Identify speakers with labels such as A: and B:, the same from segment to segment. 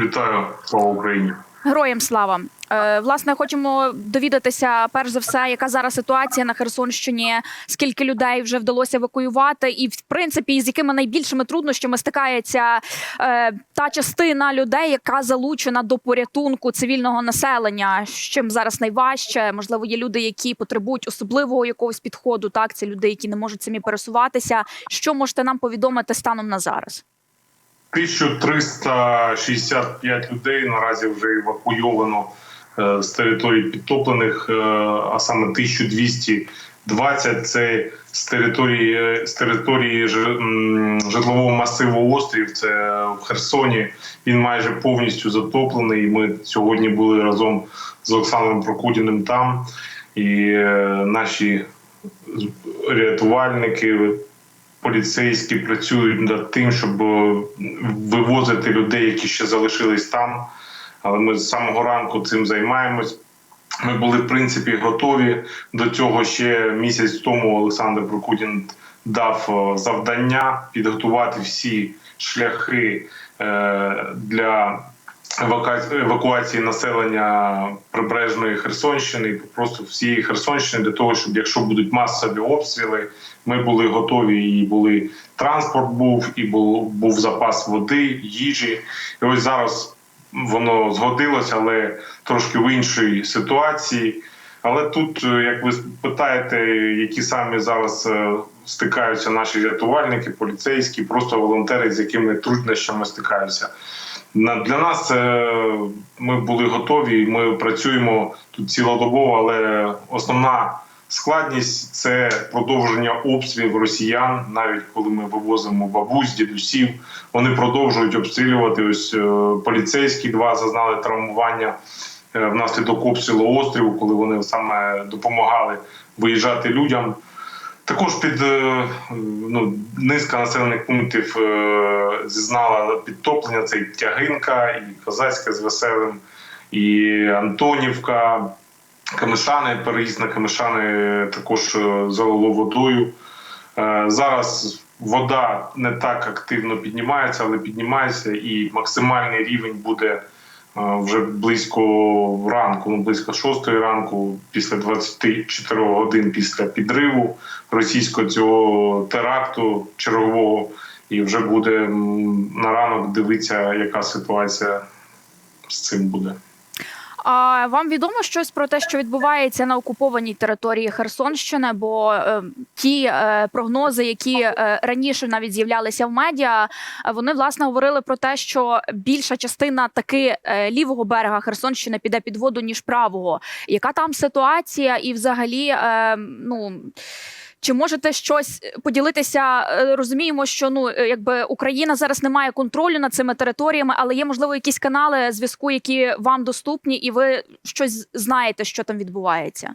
A: Вітаю, слава Україні.
B: Героям слава. Е, власне, хочемо довідатися перш за все, яка зараз ситуація на Херсонщині, скільки людей вже вдалося евакуювати, і в принципі з якими найбільшими труднощами стикається е, та частина людей, яка залучена до порятунку цивільного населення. З чим зараз найважче? Можливо, є люди, які потребують особливого якогось підходу. Так, це люди, які не можуть самі пересуватися. Що можете нам повідомити станом на зараз?
A: 1365 людей наразі вже евакуйовано е, з території підтоплених, е, а саме 1220 це з території е, з території житлового масиву острів. Це в Херсоні. Він майже повністю затоплений. Ми сьогодні були разом з Олександром Прокудіним там, і наші рятувальники, поліцейські працюють над тим, щоб е, вивозити людей, які ще залишились там. Але ми з самого ранку цим займаємось. Ми були в принципі готові до цього ще місяць тому. Олександр Прокудін дав е, завдання підготувати всі шляхи е, для евакуації населення прибережної Херсонщини, просто всієї Херсонщини, для того, щоб якщо будуть масові обстріли, ми були готові і були транспорт був, і був, був запас води, їжі. І ось зараз воно згодилося, але трошки в іншій ситуації. Але тут, е, як ви питаєте, які самі зараз е, стикаються наші рятувальники, поліцейські, просто волонтери, з якими труднощами стикаються. Для нас е, ми були готові. Ми працюємо тут цілодобово, але основна складність це продовження обстрілів росіян, навіть коли ми вивозимо бабусь, дідусів. Вони продовжують обстрілювати. Ось е, поліцейські два зазнали травмування е, внаслідок обстрілу острову, коли вони саме допомагали виїжджати людям. Також під е, ну, низка населених пунктів е, зізнала підтоплення. Це і Тягинка, і Козацька з Веселим, і Антонівка, Камишани, переїзд на Камишани також е, залило водою. Зараз вода не так активно піднімається, але піднімається, і максимальний рівень буде вже близько ранку, ну близько 6 ранку, після 24 годин після підриву російського цього теракту чергового, і вже буде на ранок дивитися, яка ситуація з цим буде.
B: А вам відомо щось про те, що відбувається на окупованій території Херсонщини? Бо е, ті е, прогнози, які е, раніше навіть з'являлися в медіа, вони власне говорили про те, що більша частина таки е, лівого берега Херсонщини піде під воду ніж правого. Яка там ситуація, і взагалі, е, ну. Чи можете щось поділитися? Е, Розуміємо, що ну е, якби Україна зараз не має контролю над цими територіями, але є можливо якісь канали зв'язку, які вам доступні, і ви щось знаєте, що там відбувається.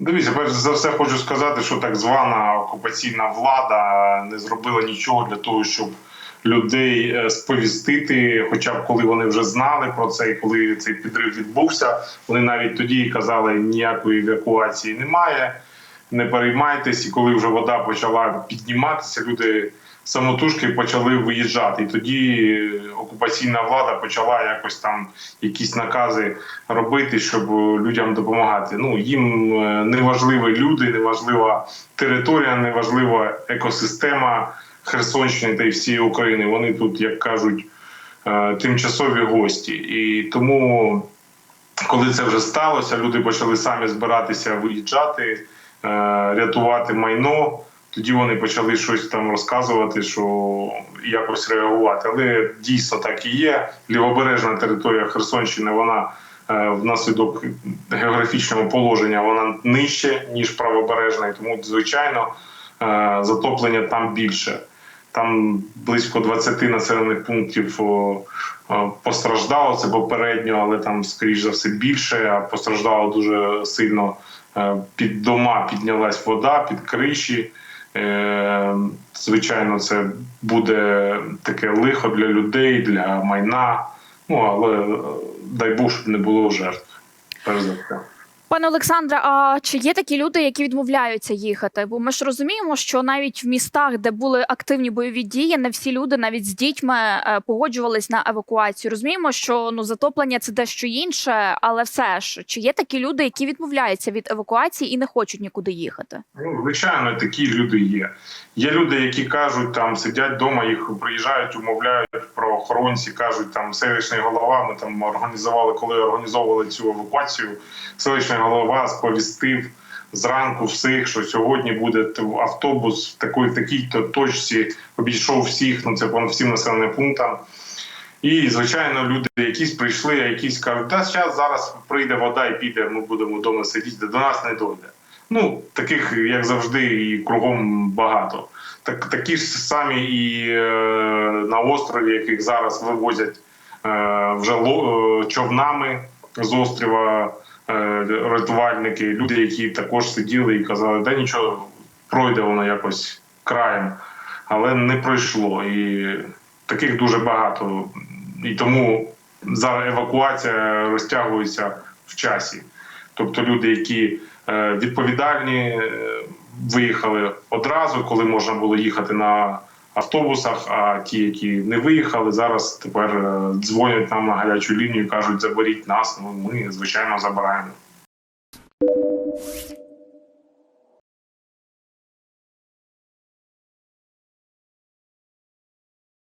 A: Дивіться, перш за все хочу сказати, що так звана окупаційна влада не зробила нічого для того, щоб людей е, сповістити. Хоча б коли вони вже знали про це, і коли цей підрив відбувся, вони навіть тоді казали, ніякої евакуації немає. Не переймайтесь, і коли вже вода почала підніматися, люди самотужки почали виїжджати. І тоді е, окупаційна влада почала якось там якісь накази робити, щоб людям допомагати. Ну їм е, не важливі люди, не важлива територія, не важлива екосистема Херсонщини та й всієї України. Вони тут, як кажуть, е, тимчасові гості. І тому, коли це вже сталося, люди почали самі збиратися виїжджати, е, рятувати майно. Тоді вони почали щось там розказувати, що якось реагувати. Але дійсно так і є. Лівобережна територія Херсонщини, вона е, внаслідок географічного положення вона нижче, ніж правобережна, і тому, звичайно, е, затоплення там більше. Там близько 20 населених пунктів постраждало це попередньо, але там, скоріш за все, більше. Постраждало дуже сильно е, під дома піднялась вода, під криші. Е, Звичайно, це буде таке лихо для людей, для майна. Ну але е, дай Бог, щоб не було жертв. Перш за все.
B: Пане Олександре, а чи є такі люди, які відмовляються їхати? Бо ми ж розуміємо, що навіть в містах, де були активні бойові дії, не всі люди, навіть з дітьми, е, погоджувались на евакуацію. Розуміємо, що ну затоплення це дещо інше, але все ж чи є такі люди, які відмовляються від евакуації і не хочуть нікуди їхати?
A: Ну, звичайно, такі люди є. Є люди, які кажуть, там сидять вдома, їх приїжджають, умовляють правоохоронці, кажуть, там селищний голова. Ми там організували, коли організовували цю евакуацію. Селищний голова сповістив зранку всіх, що сьогодні буде автобус в такій такій-то точці. Обійшов всіх, ну це по всім населеним пунктам. І, звичайно, люди якісь прийшли, а якісь кажуть, та зараз зараз прийде вода і піде, ми будемо вдома сидіти, до нас не дойде. Ну, таких, як завжди, і кругом багато. Так, такі ж самі і е, на острові, яких зараз вивозять е, вже е, човнами з острова рятувальники, люди, які також сиділи і казали, да нічого, пройде воно якось краєм, але не пройшло. І таких дуже багато. І тому зараз евакуація розтягується в часі. Тобто люди, які е, відповідальні, е, виїхали одразу, коли можна було їхати на автобусах. А ті, які не виїхали, зараз тепер е, дзвонять нам на гарячу лінію, кажуть, заберіть нас. Ну ми звичайно забираємо.